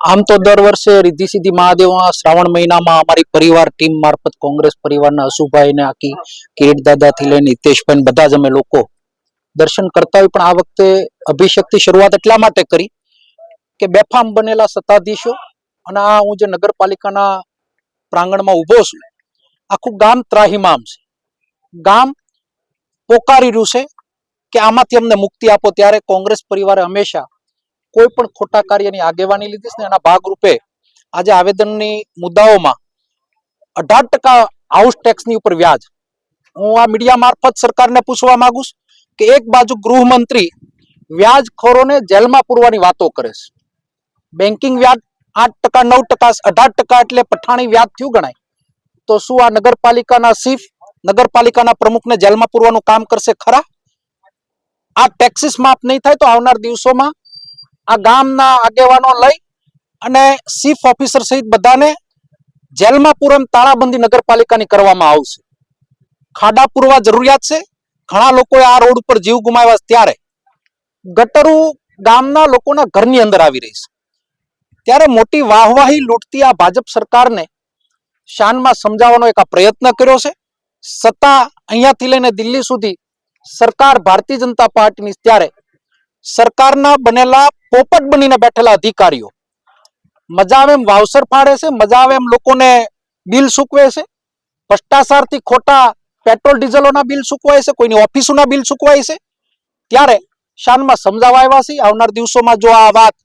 આમ તો દર વર્ષે રિદ્ધિ સિદ્ધિ મહાદેવમાં શ્રાવણ મહિનામાં અમારી પરિવાર ટીમ મારફત કોંગ્રેસ પરિવારના અશુભાઈ ને આખી કિરીટ દાદાથી લઈને હિતેશભાઈ બધા જ અમે લોકો દર્શન કરતા હોય. પણ આ વખતે અભિષેકથી શરૂઆત એટલા માટે કરી કે બેફામ બનેલા સત્તાધીશો અને આ હું જે નગરપાલિકાના પ્રાંગણમાં ઊભો છું, આખું ગામ ત્રાહિમામ છે. ગામ પોકારી રહ્યું છે કે આમાંથી અમને મુક્તિ આપો. ત્યારે કોંગ્રેસ પરિવારે હંમેશા કોઈ પણ ખોટા કાર્યની આગેવાની લીધી છે એના ભાગરૂપે આજે આવેદનની મુદ્દાઓમાં અઢાર ટકા હાઉસ ટેક્સની ઉપર વ્યાજ. હું આ મીડિયા મારફત સરકારને પૂછવા માંગુ છું કે એક બાજુ ગૃહમંત્રી વ્યાજખોરોને જેલમાં પૂરવાની વાતો કરે છે. બેન્કિંગ વ્યાજ આઠ ટકા, નવ ટકા, અઢાર ટકા એટલે પઠાણી વ્યાજ થયું ગણાય. તો શું આ નગરપાલિકાના ચીફ નગરપાલિકાના પ્રમુખને જેલમાં પૂરવાનું કામ કરશે ખરા? આ ટેક્સીસ માફ નહીં થાય તો આવનાર દિવસોમાં આ ગામના આગેવાનો લઈ અને ચીફ ઓફિસર સહિત બધાને જેલમાં પૂરમ તાળાબંધી નગરપાલિકાની કરવામાં આવશે. ખાડા પૂરવા જરૂરિયાત છે. ઘણા લોકોએ આ રોડ ઉપર જીવ ગુમાવ્યા ત્યારે ગટરું ગામના લોકોના ઘરની અંદર આવી રહી છે. ત્યારે મોટી વાહવાહી લૂંટતી આ ભાજપ સરકારને શાનમાં સમજાવવાનો એક આ પ્રયત્ન કર્યો છે. સત્તા અહીંયાથી લઈને દિલ્હી સુધી સરકાર ભારતીય જનતા પાર્ટીની ત્યારે સરકારના બનેલા પોપટ બનીને બેઠેલા અધિકારીઓ. મજા આવે એમ વાવસર ફાડે છે, મજા આવે એમ લોકોને બિલ સૂકવે છે. ભ્રષ્ટાચારથી ખોટા પેટ્રોલ ડીઝલોના બિલ સૂકવાય છે, કોઈની ઓફિસોના બિલ સૂકવાય છે. ત્યારે શાનમાં સમજાવવા આવ્યા છે, આવનાર દિવસોમાં જો આ વાત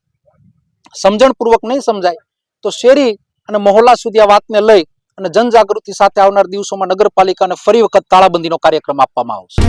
સમજણપૂર્વક નહીં સમજાય, તો શેરી અને મહોલ્લા સુધી આ વાતને લઈ અને જનજાગૃતિ સાથે આવનાર દિવસોમાં નગરપાલિકાને ફરી વખત તાળાબંધીનો કાર્યક્રમ આપવામાં આવશે.